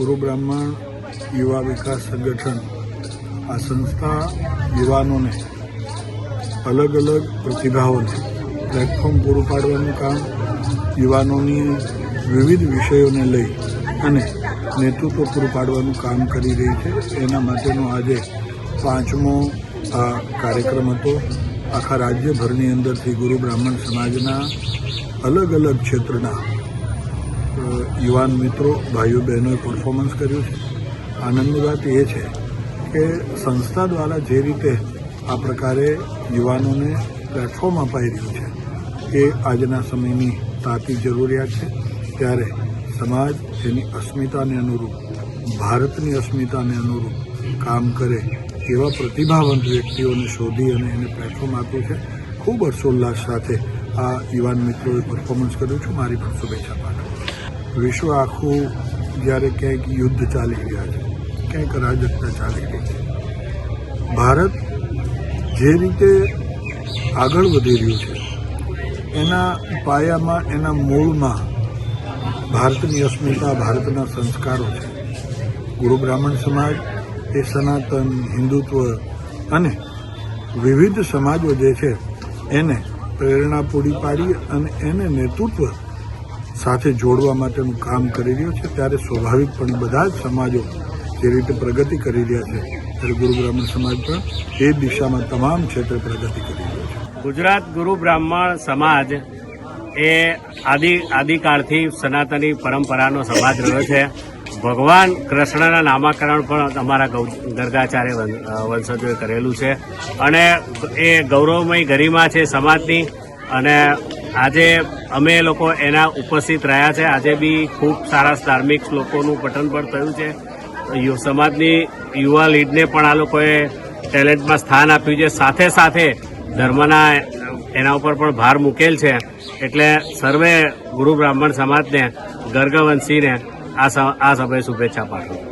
ગુરુ બ્રાહ્મણ, યુવા વિકાસ સંગઠન, આ સંસ્થા યુવાનોને અલગ અલગ પ્રતિભાઓને પ્લેટફોર્મ પૂરું પાડવાનું કામ યુવાનોની વિવિધ વિષયોને લઈ અને નેતૃત્વ પૂરું પાડવાનું કામ કરી રહી છે. એના માટેનો આજે પાંચમો આ કાર્યક્રમ હતો. આખા રાજ્યભરની અંદરથી ગુરુ બ્રાહ્મણ સમાજના અલગ અલગ ક્ષેત્રના યુવાન મિત્રો, ભાઈઓ, બહેનોએ પરફોર્મન્સ કર્યું છે. આનંદની વાત એ છે કે સંસ્થા દ્વારા જે રીતે આ પ્રકારે યુવાનોને પ્લેટફોર્મ અપાઈ રહ્યું છે, એ આજના સમયની તાતી જરૂરિયાત છે. ત્યારે સમાજ એની અસ્મિતાને અનુરૂપ, ભારતની અસ્મિતાને અનુરૂપ કામ કરે એવા પ્રતિભાવંત વ્યક્તિઓને શોધી અને એને પ્લેટફોર્મ આપ્યું છે. ખૂબ હર્ષોલ્લાસ સાથે આ યુવાન મિત્રોએ પરફોર્મન્સ કર્યું છું. મારી પણ શુભેચ્છા પાઠવું વિશ્વ આખું જ્યારે ક્યાંક યુદ્ધ ચાલી રહ્યા છે, ક્યાંક અરાજકતા ચાલી રહી છે. ભારત જે રીતે આગળ વધી રહ્યું છે, એના પાયામાં, એના મૂળમાં ભારતની અસ્મિતા, ભારતના સંસ્કારો છે. ગુરુ બ્રાહ્મણ સમાજ, એ સનાતન, હિન્દુત્વ અને વિવિધ સમાજો જે છે, એને પ્રેરણા પૂરી પાડી અને એને નેતૃત્વ સાથે જોડવા માટેનું કામ કરી રહ્યો છે, ત્યારે સ્વાભાવિકપણે બધા જ સમાજો જે રીતે પ્રગતિ કરી રહ્યા છે, ત્યારે ગુરુ બ્રાહ્મણ સમાજ પણ એ દિશામાં તમામ ક્ષેત્રે પ્રગતિ કરી રહ્યો છે. ગુજરાત ગુરુ બ્રાહ્મણ સમાજ એ આદિ, આદિકાળથી સનાતની પરંપરાનો સમાજ રહ્યો છે. ભગવાન કૃષ્ણના નામાકરણ પણ અમારા ગર્ગાચાર્ય વંશજોએ કરેલું છે. અને એ ગૌરવમય ગરિમા છે સમાજની અને આજે અમે લોકો એના ઉપસ્થિત રહ્યા છે. આજે બી ખૂબ સારા ધાર્મિક શ્લોકોનું પઠન પણ થયું છે. સમાજની યુવા લીડને પણ આ લોકોએ ટેલેન્ટમાં સ્થાન આપ્યું છે. સાથે સાથે ધર્મના એના ઉપર પણ ભાર મૂકેલ છે. એટલે સર્વે ગુરુ બ્રાહ્મણ સમાજને ગર્ગવંશીને આ સ- આ સમયે શુભેચ્છા પાઠવું